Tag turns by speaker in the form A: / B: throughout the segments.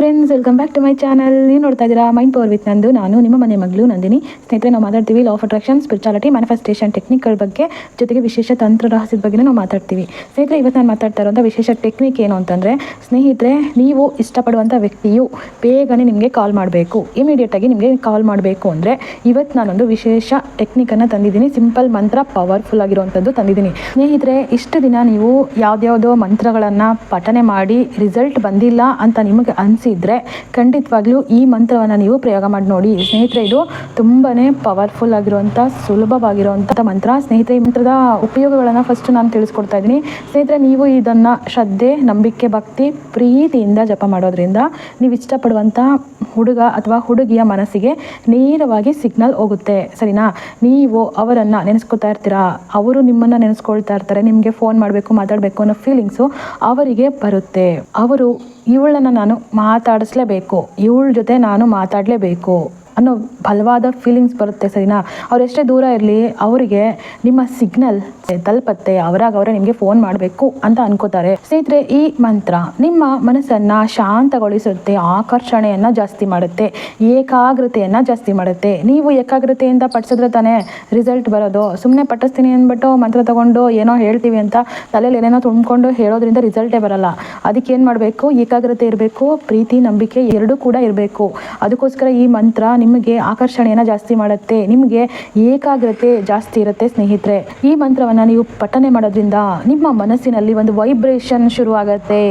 A: Friends welcome back to my channel ನೀವು ನೋಡ್ತಾ ಇದ್ದೀರಾ ಮೈಂಡ್ ಪವರ್ ವಿತ್ ನಂದು. ನಾನು ನಿಮ್ಮ ಮನೆ ಮಗಳು ನಂದಿನಿ. ಸ್ನೇಹಿತರೆ, ನಾವು ಮಾತಾಡ್ತೀವಿ law of attraction spirituality manifestation ಟೆಕ್ನಿಕ್ಗಳ ಬಗ್ಗೆ. ಜೊತೆಗೆ ವಿಶೇಷ ತಂತ್ರ ರಹಸ್ಯದ ಬಗ್ಗೆ ನಾವು ಮಾತಾಡ್ತೀವಿ. ಸ್ನೇಹಿತರೆ, ಇವತ್ತು ನಾನು ಮಾತಾಡ್ತಾ ಇರೋಂಥ ವಿಶೇಷ ಟೆಕ್ನಿಕ್ ಏನು ಅಂತಂದರೆ, ಸ್ನೇಹಿತರೆ, ನೀವು ಇಷ್ಟಪಡುವಂಥ ವ್ಯಕ್ತಿಯು ಬೇಗನೆ ನಿಮಗೆ ಕಾಲ್ ಮಾಡಬೇಕು. ಇಮಿಡಿಯೇಟಾಗಿ ನಿಮಗೆ ಕಾಲ್ ಮಾಡಬೇಕು ಅಂದರೆ, ಇವತ್ತು ನಾನೊಂದು ವಿಶೇಷ ಟೆಕ್ನಿಕನ್ನು ತಂದಿದ್ದೀನಿ. ಸಿಂಪಲ್ ಮಂತ್ರ ಪವರ್ಫುಲ್ ಆಗಿರುವಂಥದ್ದು ತಂದಿದ್ದೀನಿ. ಸ್ನೇಹಿತರೆ, ಇಷ್ಟು ದಿನ ನೀವು ಯಾವುದ್ಯಾವುದೋ ಮಂತ್ರಗಳನ್ನು ಪಠನೆ ಮಾಡಿ ರಿಸಲ್ಟ್ ಬಂದಿಲ್ಲ ಅಂತ ನಿಮಗೆ ಅನಿಸಿದರೆ ಖಂಡಿತವಾಗ್ಲೂ ಈ ಮಂತ್ರವನ್ನು ನೀವು ಪ್ರಯೋಗ ಮಾಡಿ ನೋಡಿ. ಸ್ನೇಹಿತರೆ, ಇದು ತುಂಬಾ ಪವರ್ಫುಲ್ ಆಗಿರುವಂಥ ಸುಲಭವಾಗಿರುವಂಥ ಮಂತ್ರ. ಸ್ನೇಹಿತರೆ, ಈ ಮಂತ್ರದ ಉಪಯೋಗಗಳನ್ನು ಫಸ್ಟ್ ನಾನು ತಿಳಿಸ್ಕೊಡ್ತಾ ಇದ್ದೀನಿ. ಸ್ನೇಹಿತರೆ, ನೀವು ಇದನ್ನು ಶ್ರದ್ಧೆ, ನಂಬಿಕೆ, ಭಕ್ತಿ, ಪ್ರೀತಿಯಿಂದ ಜಪ ಮಾಡೋದ್ರಿಂದ ನೀವು ಇಷ್ಟಪಡುವಂಥ ಹುಡುಗ ಅಥವಾ ಹುಡುಗಿಯ ಮನಸ್ಸಿಗೆ ನೇರವಾಗಿ ಸಿಗ್ನಲ್ ಹೋಗುತ್ತೆ. ಸರಿನಾ? ನೀವು ಅವರನ್ನು ನೆನೆಸ್ಕೊತಾ ಇರ್ತೀರಾ? ಅವರು ನಿಮ್ಮನ್ನು ನೆನೆಸ್ಕೊಳ್ತಾ ಇರ್ತಾರೆ. ನಿಮಗೆ ಫೋನ್ ಮಾಡಬೇಕು, ಮಾತಾಡಬೇಕು ಅನ್ನೋ ಫೀಲಿಂಗ್ಸು ಅವರಿಗೆ ಬರುತ್ತೆ. ಅವರು, ಇವಳನ್ನು ನಾನು ಮಾತಾಡಿಸ್ಲೇಬೇಕು. ಇವಳ ಜೊತೆ ನಾನು ಮಾತಾಡಲೇಬೇಕು. ಅನ್ನೋ ಬಲವಾದ ಫೀಲಿಂಗ್ಸ್ ಬರುತ್ತೆ ಸರಿನಾ? ಅವ್ರು ಎಷ್ಟೇ ದೂರ ಇರಲಿ, ಅವರಿಗೆ ನಿಮ್ಮ ಸಿಗ್ನಲ್ ತಲುಪತ್ತೆ, ಅವರಾಗ ಅವರೇ ನಿಮಗೆ ಫೋನ್ ಮಾಡಬೇಕು ಅಂತ ಅನ್ಕೋತಾರೆ. ಸ್ನೇಹಿತರೆ, ಈ ಮಂತ್ರ ನಿಮ್ಮ ಮನಸ್ಸನ್ನು ಶಾಂತಗೊಳಿಸುತ್ತೆ, ಆಕರ್ಷಣೆಯನ್ನು ಜಾಸ್ತಿ ಮಾಡುತ್ತೆ, ಏಕಾಗ್ರತೆಯನ್ನು ಜಾಸ್ತಿ ಮಾಡುತ್ತೆ. ನೀವು ಏಕಾಗ್ರತೆಯಿಂದ ಪಡಿಸಿದ್ರೆ ತಾನೇ ರಿಸಲ್ಟ್ ಬರೋದು. ಸುಮ್ಮನೆ ಪಟ್ಟಿಸ್ತೀನಿ ಅಂದ್ಬಿಟ್ಟು ಮಂತ್ರ ತಗೊಂಡು ಏನೋ ಹೇಳ್ತೀವಿ ಅಂತ ತಲೆಯಲ್ಲಿ ಏನೇನೋ ತುಂಬಿಕೊಂಡು ಹೇಳೋದ್ರಿಂದ ರಿಸಲ್ಟೇ ಬರಲ್ಲ. ಅದಕ್ಕೆ ಏನು ಮಾಡಬೇಕು? ಏಕಾಗ್ರತೆ ಇರಬೇಕು, ಪ್ರೀತಿ, ನಂಬಿಕೆ ಎರಡೂ ಕೂಡ ಇರಬೇಕು. ಅದಕ್ಕೋಸ್ಕರ ಈ ಮಂತ್ರ ನಿಮಗೆ ಆಕರ್ಷಣೆಯನ್ನು ಜಾಸ್ತಿ ಮಾಡುತ್ತೆ, ನಿಮಗೆ ಏಕಾಗ್ರತೆ ಜಾಸ್ತಿ ಇರುತ್ತೆ ಸ್ನೇಹಿತರೆ. ಈ ಮಂತ್ರವನ್ನು ನೀವು ಪಠನೆ ಮಾಡೋದ್ರಿಂದ ನಿಮ್ಮ ಮನಸ್ಸಿನಲ್ಲಿ ಒಂದು ವೈಬ್ರೇಷನ್ ಶುರುವಾಗುತ್ತೆ.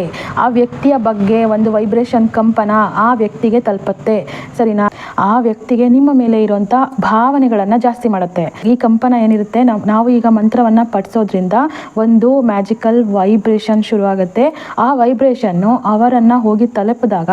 A: ಆ ವ್ಯಕ್ತಿಯ ಬಗ್ಗೆ ಒಂದು ವೈಬ್ರೇಷನ್ ಕಂಪನ ಆ ವ್ಯಕ್ತಿಗೆ ತಲುಪತ್ತೆ. ಸರಿನಾ? ಆ ವ್ಯಕ್ತಿಗೆ ನಿಮ್ಮ ಮೇಲೆ ಇರುವಂಥ ಭಾವನೆಗಳನ್ನು ಜಾಸ್ತಿ ಮಾಡುತ್ತೆ. ಈ ಕಂಪನ ಏನಿರುತ್ತೆ ನಾವು ನಾವು ಈಗ ಮಂತ್ರವನ್ನು ಪಠಿಸೋದ್ರಿಂದ ಒಂದು ಮ್ಯಾಜಿಕಲ್ ವೈಬ್ರೇಷನ್ ಶುರುವಾಗುತ್ತೆ. ಆ ವೈಬ್ರೇಷನ್ನು ಅವರನ್ನು ಹೋಗಿ ತಲುಪಿದಾಗ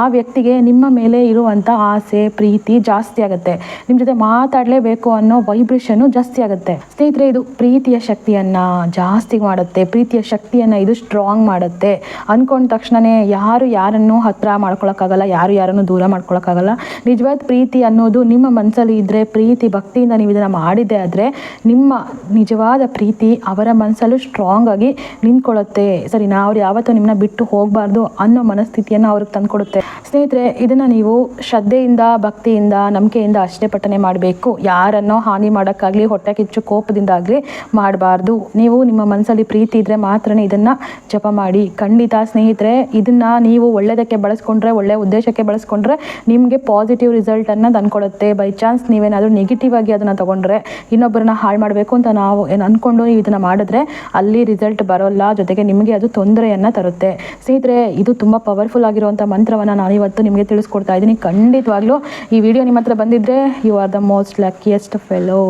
A: ಆ ವ್ಯಕ್ತಿಗೆ ನಿಮ್ಮ ಮೇಲೆ ಇರುವಂಥ ಆಸೆ, ಪ್ರೀತಿ ಜಾಸ್ತಿ ಆಗುತ್ತೆ. ನಿಮ್ಮ ಜೊತೆ ಮಾತಾಡಲೇಬೇಕು ಅನ್ನೋ ವೈಬ್ರೇಷನ್ನು ಜಾಸ್ತಿ ಆಗುತ್ತೆ. ಸ್ನೇಹಿತರೆ, ಇದು ಪ್ರೀತಿಯ ಶಕ್ತಿಯನ್ನು ಜಾಸ್ತಿ ಮಾಡುತ್ತೆ. ಪ್ರೀತಿಯ ಶಕ್ತಿಯನ್ನು ಇದು ಸ್ಟ್ರಾಂಗ್ ಮಾಡುತ್ತೆ. ಅಂದ್ಕೊಂಡ ತಕ್ಷಣವೇ ಯಾರು ಯಾರನ್ನು ಹತ್ರ ಮಾಡ್ಕೊಳಕ್ಕಾಗಲ್ಲ, ಯಾರು ಯಾರನ್ನು ದೂರ ಮಾಡ್ಕೊಳಕ್ಕಾಗಲ್ಲ. ನಿಜವಾದ ಪ್ರೀತಿ ಅನ್ನೋದು ನಿಮ್ಮ ಮನಸ್ಸಲ್ಲಿ ಇದ್ದರೆ ಪ್ರೀತಿ, ಭಕ್ತಿಯಿಂದ ನೀವು ಇದನ್ನು ಮಾಡಿದೆ ಆದರೆ ನಿಮ್ಮ ನಿಜವಾದ ಪ್ರೀತಿ ಅವರ ಮನಸ್ಸಲ್ಲೂ ಸ್ಟ್ರಾಂಗ್ ಆಗಿ ನಿಂತ್ಕೊಳ್ಳುತ್ತೆ. ಸರಿನಾ ಅವ್ರು ಯಾವತ್ತೂ ನಿಮ್ಮನ್ನ ಬಿಟ್ಟು ಹೋಗಬಾರ್ದು ಅನ್ನೋ ಮನಸ್ಥಿತಿಯನ್ನು ಅವ್ರಿಗೆ ತಂದುಕೊಡುತ್ತೆ. ಸ್ನೇಹಿತರೆ, ಇದನ್ನು ನೀವು ಶ್ರದ್ಧೆಯಿಂದ ಭಕ್ತಿಯಿಂದ, ನಂಬಿಕೆಯಿಂದ ಅಷ್ಟೇ ಪಠನೆ ಮಾಡಬೇಕು. ಯಾರನ್ನೋ ಹಾನಿ ಮಾಡೋಕ್ಕಾಗಲಿ, ಹೊಟ್ಟೆ ಕಿಚ್ಚು ಕೋಪದಿಂದ ಆಗಲಿ ಮಾಡಬಾರ್ದು. ನೀವು ನಿಮ್ಮ ಮನಸ್ಸಲ್ಲಿ ಪ್ರೀತಿ ಇದ್ದರೆ ಮಾತ್ರ ಇದನ್ನು ಜಪ ಮಾಡಿ. ಖಂಡಿತ ಸ್ನೇಹಿತರೆ, ಇದನ್ನು ನೀವು ಒಳ್ಳೆಯದಕ್ಕೆ ಬಳಸ್ಕೊಂಡ್ರೆ ಒಳ್ಳೆಯ ಉದ್ದೇಶಕ್ಕೆ ಬಳಸ್ಕೊಂಡ್ರೆ ನಿಮಗೆ ಪಾಸಿಟಿವ್ ರಿಸಲ್ಟನ್ನು ತಂದ್ಕೊಡುತ್ತೆ ಬೈ ಚಾನ್ಸ್ ನೀವೇನಾದರೂ ನೆಗೆಟಿವ್ ಆಗಿ ಅದನ್ನು ತೊಗೊಂಡ್ರೆ, ಇನ್ನೊಬ್ಬರನ್ನ ಹಾಳು ಮಾಡಬೇಕು ಅಂತ ನಾವು ಏನು ಅಂದ್ಕೊಂಡು ನೀವು ಇದನ್ನು ಮಾಡಿದ್ರೆ ಅಲ್ಲಿ ರಿಸಲ್ಟ್ ಬರೋಲ್ಲ. ಜೊತೆಗೆ ನಿಮಗೆ ಅದು ತೊಂದರೆಯನ್ನು ತರುತ್ತೆ. ಸ್ನೇಹಿತರೆ, ಇದು ತುಂಬ ಪವರ್ಫುಲ್ ಆಗಿರುವಂಥ ಮಂತ್ರವನ್ನು ನಾನು ಇವತ್ತು ನಿಮಗೆ ತಿಳಿಸ್ಕೊಡ್ತಾ ಇದ್ದೀನಿ. ಖಂಡಿತವಾಗ್ಲೂ ಈ ವಿಡಿಯೋ ನಿಮ್ಮ ಹತ್ರ ಬಂದಿದ್ದರೆ you are the most luckiest fellow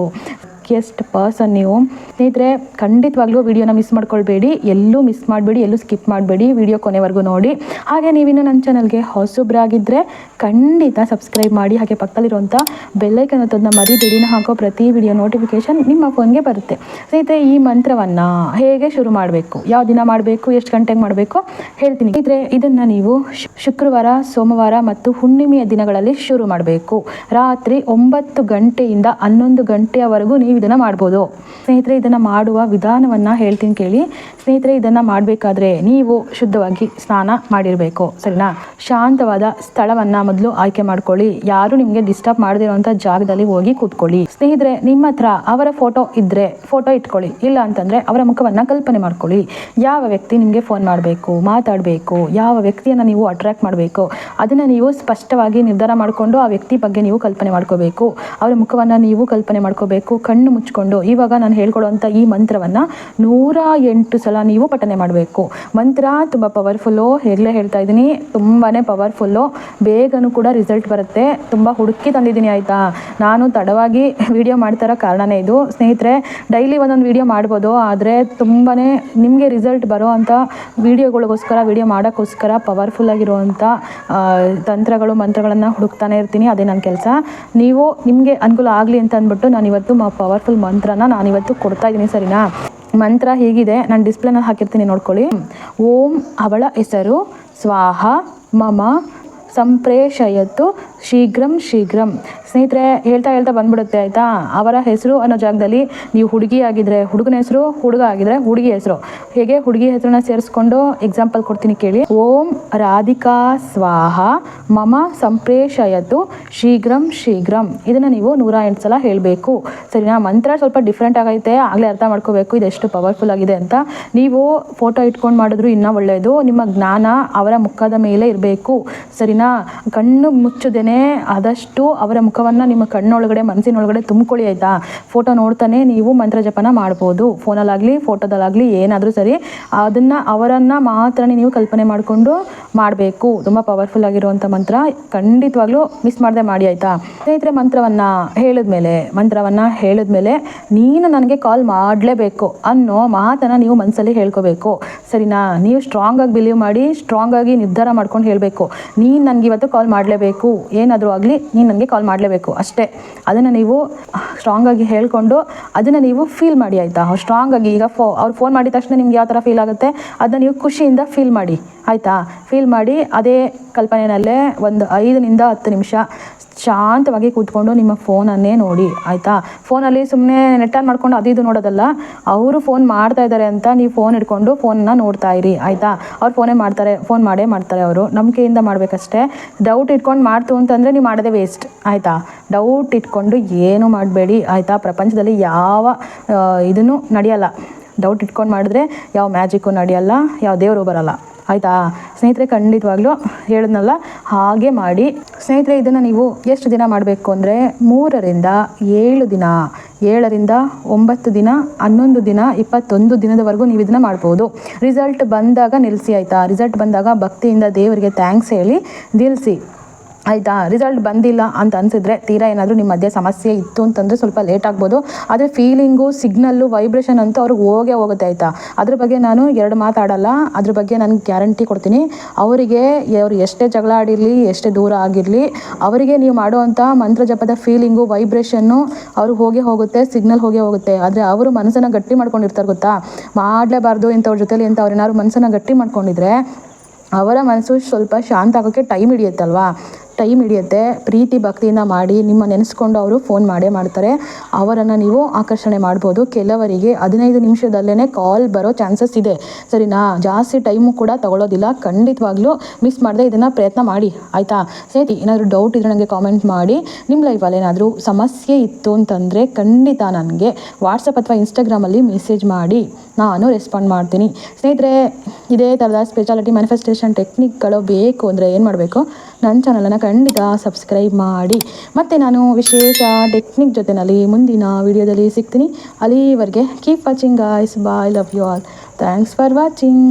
A: luckiest person ನೀವು. ಸ್ನೇಹಿತರೆ, ಖಂಡಿತವಾಗ್ಲೂ ವಿಡಿಯೋನ ಮಿಸ್ ಮಾಡ್ಕೊಳ್ಬೇಡಿ. ಎಲ್ಲೂ ಮಿಸ್ ಮಾಡಬೇಡಿ, ಎಲ್ಲೂ ಸ್ಕಿಪ್ ಮಾಡಬೇಡಿ. ವಿಡಿಯೋ ಕೊನೆವರೆಗೂ ನೋಡಿ. ಹಾಗೆ ನೀವಿನ್ನು ನನ್ನ ಚಾನಲ್ಗೆ ಹೊಸಬ್ರಾಗಿದ್ದರೆ ಖಂಡಿತ ಸಬ್ಸ್ಕ್ರೈಬ್ ಮಾಡಿ. ಹಾಗೆ ಪಕ್ಕದಲ್ಲಿರುವಂಥ ಬೆಲ್ಲೈಕನ್ ಮರಿ ದುಡಿನ ಹಾಕೋ ಪ್ರತಿ ವಿಡಿಯೋ ನೋಟಿಫಿಕೇಶನ್ ನಿಮ್ಮ ಫೋನ್ಗೆ ಬರುತ್ತೆ. ಸ್ನೇಹಿತರೆ, ಈ ಮಂತ್ರವನ್ನು ಹೇಗೆ ಶುರು ಮಾಡಬೇಕು? ಯಾವ ದಿನ ಮಾಡಬೇಕು? ಎಷ್ಟು ಗಂಟೆಗೆ ಮಾಡಬೇಕು? ಹೇಳ್ತೀನಿ. ಸ್ನೇಹಿತರೆ, ಇದನ್ನು ನೀವು ಶುಕ್ರವಾರ, ಸೋಮವಾರ ಮತ್ತು ಹುಣ್ಣಿಮೆಯ ದಿನಗಳಲ್ಲಿ ಶುರು ಮಾಡಬೇಕು. ರಾತ್ರಿ ಒಂಬತ್ತು ಗಂಟೆಯಿಂದ ಹನ್ನೊಂದು ಗಂಟೆಯವರೆಗೂ ಇದನ್ನು ಮಾಡ್ಬೋದು. ಸ್ನೇಹಿತರೆ, ಇದನ್ನು ಮಾಡುವ ವಿಧಾನವನ್ನು ಹೇಳ್ತೀನಿ ಕೇಳಿ. ಸ್ನೇಹಿತರೆ, ಇದನ್ನು ಮಾಡಬೇಕಾದ್ರೆ ನೀವು ಶುದ್ಧವಾಗಿ ಸ್ನಾನ ಮಾಡಿರಬೇಕು, ಸರಿನಾ? ಶಾಂತವಾದ ಸ್ಥಳವನ್ನು ಮೊದಲು ಆಯ್ಕೆ ಮಾಡ್ಕೊಳ್ಳಿ. ಯಾರು ನಿಮಗೆ ಡಿಸ್ಟರ್ಬ್ ಮಾಡದಿರುವಂಥ ಜಾಗದಲ್ಲಿ ಹೋಗಿ ಕೂತ್ಕೊಳ್ಳಿ. ಸ್ನೇಹಿತರೆ, ನಿಮ್ಮ ಹತ್ರ ಅವರ ಫೋಟೋ ಇದ್ದರೆ ಫೋಟೋ ಇಟ್ಕೊಳ್ಳಿ. ಇಲ್ಲ ಅಂತಂದರೆ ಅವರ ಮುಖವನ್ನು ಕಲ್ಪನೆ ಮಾಡ್ಕೊಳ್ಳಿ. ಯಾವ ವ್ಯಕ್ತಿ ನಿಮಗೆ ಫೋನ್ ಮಾಡಬೇಕು, ಮಾತಾಡಬೇಕು, ಯಾವ ವ್ಯಕ್ತಿಯನ್ನು ನೀವು ಅಟ್ರಾಕ್ಟ್ ಮಾಡಬೇಕು, ಅದನ್ನು ನೀವು ಸ್ಪಷ್ಟವಾಗಿ ನಿರ್ಧಾರ ಮಾಡಿಕೊಂಡು ಆ ವ್ಯಕ್ತಿ ಬಗ್ಗೆ ನೀವು ಕಲ್ಪನೆ ಮಾಡ್ಕೋಬೇಕು. ಅವರ ಮುಖವನ್ನು ನೀವು ಕಲ್ಪನೆ ಮಾಡ್ಕೋಬೇಕು, ಕಣ್ಣು ಮುಚ್ಕೊಂಡು ಇವಾಗ ನಾನು ಹೇಳ್ಕೊಡುವಂಥ ಈ ಮಂತ್ರವನ್ನು ನೂರ ಎಂಟು ಸಲ ನೀವು ಪಠನೆ ಮಾಡಬೇಕು. ಮಂತ್ರ ತುಂಬ ಪವರ್ಫುಲ್ಲು ಹೇಗಲೇ ಹೇಳ್ತಾ ಇದ್ದೀನಿ ತುಂಬಾ ಪವರ್ಫುಲ್ಲು ಬೇಗನೂ ಕೂಡ ರಿಸಲ್ಟ್ ಬರುತ್ತೆ. ತುಂಬ ಹುಡುಕಿ ತಂದಿದ್ದೀನಿ, ಆಯಿತಾ? ನಾನು ತಡವಾಗಿ ವಿಡಿಯೋ ಮಾಡ್ತಾರೋ ಕಾರಣನೇ ಇದು. ಸ್ನೇಹಿತರೆ ಡೈಲಿ ಒಂದೊಂದು ವಿಡಿಯೋ ಮಾಡ್ಬೋದು, ಆದರೆ ತುಂಬಾ ನಿಮಗೆ ರಿಸಲ್ಟ್ ಬರೋ ಅಂಥ ವಿಡಿಯೋಗಳಿಗೋಸ್ಕರ ವಿಡಿಯೋ ಮಾಡೋಕ್ಕೋಸ್ಕರ ಪವರ್ಫುಲ್ ಆಗಿರುವಂಥ ತಂತ್ರಗಳು, ಮಂತ್ರಗಳನ್ನು ಹುಡುಕ್ತಾನೆ ಇರ್ತೀನಿ. ಅದೇ ನನ್ನ ಕೆಲಸ. ನೀವು ನಿಮಗೆ ಅನುಕೂಲ ಆಗಲಿ ಅಂತ ಅಂದ್ಬಿಟ್ಟು ನಾನು ಇವತ್ತು ಪವರ್ಫುಲ್ ಮಂತ್ರನ ನಾನು ಇವತ್ತು ಕೊಡ್ತಾ ಇದ್ದೀನಿ, ಸರಿನಾ? ಮಂತ್ರ ಹೀಗಿದೆ, ನಾನು ಡಿಸ್ಪ್ಲೇನಲ್ಲಿ ಹಾಕಿರ್ತೀನಿ ನೋಡ್ಕೊಳ್ಳಿ. ಓಂ ಅವಳ ಹೆಸರು ಸ್ವಾಹ ಮಮ ಸಂಪ್ರೇಷಯತ್ತು ಶೀಘ್ರಂ ಶೀಘ್ರಂ. ಸ್ನೇಹಿತರೆ, ಹೇಳ್ತಾ ಹೇಳ್ತಾ ಬಂದ್ಬಿಡುತ್ತೆ, ಆಯಿತಾ? ಅವರ ಹೆಸರು ಅನ್ನೋ ಜಾಗದಲ್ಲಿ ನೀವು ಹುಡುಗಿ ಆಗಿದ್ರೆ ಹುಡುಗನ ಹೆಸರು, ಹುಡುಗ ಆಗಿದ್ರೆ ಹುಡುಗಿ ಹೆಸರು. ಹೇಗೆ ಹುಡುಗಿ ಹೆಸರನ್ನ ಸೇರಿಸ್ಕೊಂಡು ಎಕ್ಸಾಂಪಲ್ ಕೊಡ್ತೀನಿ ಕೇಳಿ. ಓಂ ರಾಧಿಕಾ ಸ್ವಾಹ, ಮಮ ಸಂಪ್ರೇಷಯತು, ಶೀಘ್ರಂ ಶೀಘ್ರಂ. ಇದನ್ನು ನೀವು ನೂರ ಎಂಟು ಸಲ ಹೇಳಬೇಕು. ಸರಿನಾ? ಮಂತ್ರ ಸ್ವಲ್ಪ ಡಿಫ್ರೆಂಟ್ ಆಗೈತೆ, ಆಗಲೇ ಅರ್ಥ ಮಾಡ್ಕೋಬೇಕು, ಇದೆಷ್ಟು ಪವರ್ಫುಲ್ ಆಗಿದೆ ಅಂತ. ನೀವು ಫೋಟೋ ಇಟ್ಕೊಂಡು ಮಾಡಿದ್ರು ಇನ್ನೂ ಒಳ್ಳೆಯದು ನಿಮ್ಮ ಜ್ಞಾನ ಅವರ ಮುಖದ ಮೇಲೆ ಇರಬೇಕು. ಸರಿನಾ? ಕಣ್ಣು ಮುಚ್ಚದೇನೆ ಆದಷ್ಟು ಅವರ ಮುಖವನ್ನು ನಿಮ್ಮ ಕಣ್ಣೊಳಗಡೆ, ಮನಸ್ಸಿನೊಳಗಡೆ ತುಂಬಿಕೊಳ್ಳಿ ಆಯಿತಾ? ಫೋಟೋ ನೋಡ್ತಾನೆ ನೀವು ಮಂತ್ರ ಜಪನ ಮಾಡ್ಬೋದು. ಫೋನಲ್ಲಾಗಲಿ ಫೋಟೋದಲ್ಲಾಗಲಿ ಏನಾದರೂ ಸರಿ, ಅದನ್ನು ಅವರನ್ನು ಮಾತ್ರ ನೀವು ಕಲ್ಪನೆ ಮಾಡಿಕೊಂಡು ಮಾಡಬೇಕು. ತುಂಬ ಪವರ್ಫುಲ್ ಆಗಿರುವಂಥ ಮಂತ್ರ. ಖಂಡಿತವಾಗ್ಲೂ ಮಿಸ್ ಮಾಡದೆ ಮಾಡಿ ಆಯಿತಾ? ಸ್ನೇಹಿತರೆ, ಮಂತ್ರವನ್ನು ಹೇಳಿದ್ಮೇಲೆ ಮಂತ್ರವನ್ನು ಹೇಳಿದ್ಮೇಲೆ ನೀನು ನನಗೆ ಕಾಲ್ ಮಾಡಲೇಬೇಕು ಅನ್ನೋ ಮಾತನ್ನು ನೀವು ಮನಸ್ಸಲ್ಲಿ ಹೇಳ್ಕೋಬೇಕು. ಸರಿನಾ? ನೀವು ಸ್ಟ್ರಾಂಗಾಗಿ ಬಿಲೀವ್ ಮಾಡಿ ಸ್ಟ್ರಾಂಗಾಗಿ ನಿರ್ಧಾರ ಮಾಡ್ಕೊಂಡು ಹೇಳಬೇಕು. ನೀನು ನನಗೆ ಇವತ್ತು ಕಾಲ್ ಮಾಡಲೇಬೇಕು. ಏನಾದರೂ ಆಗಲಿ ನೀನು ನನಗೆ ಕಾಲ್ ಮಾಡಲೇಬೇಕು, ಅಷ್ಟೇ. ಅದನ್ನು ನೀವು ಸ್ಟ್ರಾಂಗಾಗಿ ಹೇಳಿಕೊಂಡು ಅದನ್ನು ನೀವು ಫೀಲ್ ಮಾಡಿ ಆಯಿತಾ? ಸ್ಟ್ರಾಂಗಾಗಿ ಈಗ ಫೋ ಅವ್ರು ಫೋನ್ ಮಾಡಿದ ತಕ್ಷಣ ನಿಮ್ಗೆ ಯಾವ ಥರ ಫೀಲ್ ಆಗುತ್ತೆ? ಅದನ್ನ ನೀವು ಖುಷಿಯಿಂದ ಫೀಲ್ ಮಾಡಿ, ಆಯಿತಾ? ಫೀಲ್ ಮಾಡಿ ಅದೇ ಕಲ್ಪನೆಯಲ್ಲೇ ಒಂದು ಐದರಿಂದ ಹತ್ತು ನಿಮಿಷ ಶಾಂತವಾಗಿ ಕೂತ್ಕೊಂಡು ನಿಮ್ಮ ಫೋನನ್ನೇ ನೋಡಿ, ಆಯಿತಾ? ಫೋನಲ್ಲಿ ಸುಮ್ಮನೆ ನೆಟ್ ಆನ್ ಮಾಡ್ಕೊಂಡು ಅದು ಇದು ನೋಡೋದಲ್ಲ, ಅವರು ಫೋನ್ ಮಾಡ್ತಾ ಇದ್ದಾರೆ ಅಂತ ನೀವು ಫೋನ್ ಇಟ್ಕೊಂಡು ಫೋನ್ನ ನೋಡ್ತಾ ಇರಿ, ಆಯಿತಾ? ಅವ್ರು ಫೋನೇ ಮಾಡ್ತಾರೆ ಫೋನ್ ಮಾಡೇ ಮಾಡ್ತಾರೆ ಅವರು. ನಂಬಿಕೆಯಿಂದ ಮಾಡಬೇಕಷ್ಟೇ. ಡೌಟ್ ಇಟ್ಕೊಂಡು ಮಾಡ್ತು ಅಂತಂದರೆ ನೀವು ಮಾಡೋದೇ ವೇಸ್ಟ್ ಆಯಿತಾ? ಡೌಟ್ ಇಟ್ಕೊಂಡು ಏನು ಮಾಡಬೇಡಿ. ಆಯಿತಾ? ಪ್ರಪಂಚದಲ್ಲಿ ಯಾವ ಇದನ್ನು ನಡೆಯಲ್ಲ. ಡೌಟ್ ಇಟ್ಕೊಂಡು ಮಾಡಿದ್ರೆ ಯಾವ ಮ್ಯಾಜಿಕ್ಕು ನಡೆಯಲ್ಲ, ಯಾವ ದೇವರು ಬರಲ್ಲ. ಆಯಿತಾ? ಸ್ನೇಹಿತರೆ, ಖಂಡಿತವಾಗ್ಲೂ ಹೇಳಿದ್ನಲ್ಲ, ಹಾಗೆ ಮಾಡಿ. ಸ್ನೇಹಿತರೆ, ಇದನ್ನು ನೀವು ಎಷ್ಟು ದಿನ ಮಾಡಬೇಕು ಅಂದರೆ ಮೂರರಿಂದ ಏಳು ದಿನ, ಏಳರಿಂದ ಒಂಬತ್ತು ದಿನ, ಹನ್ನೊಂದು ದಿನ, ಇಪ್ಪತ್ತೊಂದು ದಿನದವರೆಗೂ ನೀವು ಇದನ್ನು ಮಾಡ್ಬೋದು. ರಿಸಲ್ಟ್ ಬಂದಾಗ ನಿಲ್ಲಿಸಿ ಆಯಿತಾ? ರಿಸಲ್ಟ್ ಬಂದಾಗ ಭಕ್ತಿಯಿಂದ ದೇವರಿಗೆ ಥ್ಯಾಂಕ್ಸ್ ಹೇಳಿ ನಿಲ್ಲಿಸಿ ಆಯಿತಾ? ರಿಸಲ್ಟ್ ಬಂದಿಲ್ಲ ಅಂತ ಅನಿಸಿದ್ರೆ ತೀರಾ ಏನಾದರೂ ನಿಮ್ಮ ಮಧ್ಯೆ ಸಮಸ್ಯೆ ಇತ್ತು ಅಂತಂದರೆ ಸ್ವಲ್ಪ ಲೇಟ್ ಆಗ್ಬೋದು. ಆದರೆ ಫೀಲಿಂಗು ಸಿಗ್ನಲ್ಲು ವೈಬ್ರೇಷನ್ ಅಂತೂ ಅವ್ರಿಗೆ ಹೋಗೇ ಹೋಗುತ್ತೆ ಆಯಿತಾ? ಅದ್ರ ಬಗ್ಗೆ ನಾನು ಎರಡು ಮಾತಾಡಲ್ಲ. ಅದ್ರ ಬಗ್ಗೆ ನಾನು ಗ್ಯಾರಂಟಿ ಕೊಡ್ತೀನಿ. ಅವರಿಗೆ ಅವ್ರು ಎಷ್ಟೇ ಜಗಳ ಆಡಿರಲಿ, ಎಷ್ಟೇ ದೂರ ಆಗಿರಲಿ, ಅವರಿಗೆ ನೀವು ಮಾಡುವಂಥ ಮಂತ್ರ ಜಪದ ಫೀಲಿಂಗು ವೈಬ್ರೇಷನ್ನು ಅವ್ರಿಗೆ ಹೋಗೇ ಹೋಗುತ್ತೆ ಸಿಗ್ನಲ್ ಹೋಗೇ ಹೋಗುತ್ತೆ. ಆದರೆ ಅವರು ಮನಸ್ಸನ್ನು ಗಟ್ಟಿ ಮಾಡ್ಕೊಂಡಿರ್ತಾರೆ ಗೊತ್ತಾ? ಮಾಡಲೇಬಾರ್ದು ಇಂಥವ್ರ ಜೊತೆಲಿ ಅಂತ ಅವ್ರು ಏನಾದ್ರು ಮನಸ್ಸನ್ನು ಗಟ್ಟಿ ಮಾಡ್ಕೊಂಡಿದ್ರೆ ಅವರ ಮನಸ್ಸು ಸ್ವಲ್ಪ ಶಾಂತ ಆಗೋಕ್ಕೆ ಟೈಮ್ ಹಿಡಿಯುತ್ತಲ್ವಾ? ಟೈಮ್ ಹಿಡಿಯುತ್ತೆ. ಪ್ರೀತಿ, ಭಕ್ತಿಯಿಂದ ಮಾಡಿ ನಿಮ್ಮ ನೆನೆಸ್ಕೊಂಡು ಅವರು ಫೋನ್ ಮಾಡೇ ಮಾಡ್ತಾರೆ. ಅವರನ್ನು ನೀವು ಆಕರ್ಷಣೆ ಮಾಡ್ಬೋದು. ಕೆಲವರಿಗೆ ಹದಿನೈದು ನಿಮಿಷದಲ್ಲೇ ಕಾಲ್ ಬರೋ ಚಾನ್ಸಸ್ ಇದೆ. ಸರಿನಾ ಜಾಸ್ತಿ ಟೈಮು ಕೂಡ ತಗೊಳ್ಳೋದಿಲ್ಲ ಖಂಡಿತವಾಗ್ಲೂ ಮಿಸ್ ಮಾಡದೆ ಇದನ್ನು ಪ್ರಯತ್ನ ಮಾಡಿ. ಆಯಿತಾ? ಸ್ನೇಹಿತಿ, ಏನಾದರೂ ಡೌಟ್ ಇದ್ರೆ ನನಗೆ ಕಾಮೆಂಟ್ ಮಾಡಿ. ನಿಮ್ಮ ಲೈಫಲ್ಲಿ ಏನಾದರೂ ಸಮಸ್ಯೆ ಇತ್ತು ಅಂತಂದರೆ ಖಂಡಿತ ನನಗೆ ವಾಟ್ಸಪ್ ಅಥವಾ ಇನ್ಸ್ಟಾಗ್ರಾಮಲ್ಲಿ ಮೆಸೇಜ್ ಮಾಡಿ. ನಾನು ರೆಸ್ಪಾಂಡ್ ಮಾಡ್ತೀನಿ. ಸ್ನೇಹಿತರೆ, ಇದೇ ಥರದ ಸ್ಪೆಷಾಲಿಟಿ ಮ್ಯಾನಿಫೆಸ್ಟೇಷನ್ ಟೆಕ್ನಿಕ್ಗಳು ಬೇಕು ಅಂದರೆ ಏನು ಮಾಡಬೇಕು? ನನ್ನ ಚಾನಲನ್ನು ಖಂಡಿತ ಸಬ್ಸ್ಕ್ರೈಬ್ ಮಾಡಿ. ಮತ್ತು ನಾನು ವಿಶೇಷ ಟೆಕ್ನಿಕ್ ಜೊತೆನಲ್ಲಿ ಮುಂದಿನ ವಿಡಿಯೋದಲ್ಲಿ ಸಿಗ್ತೀನಿ. ಅಲ್ಲಿವರೆಗೆ keep watching guys bye love you all thanks for watching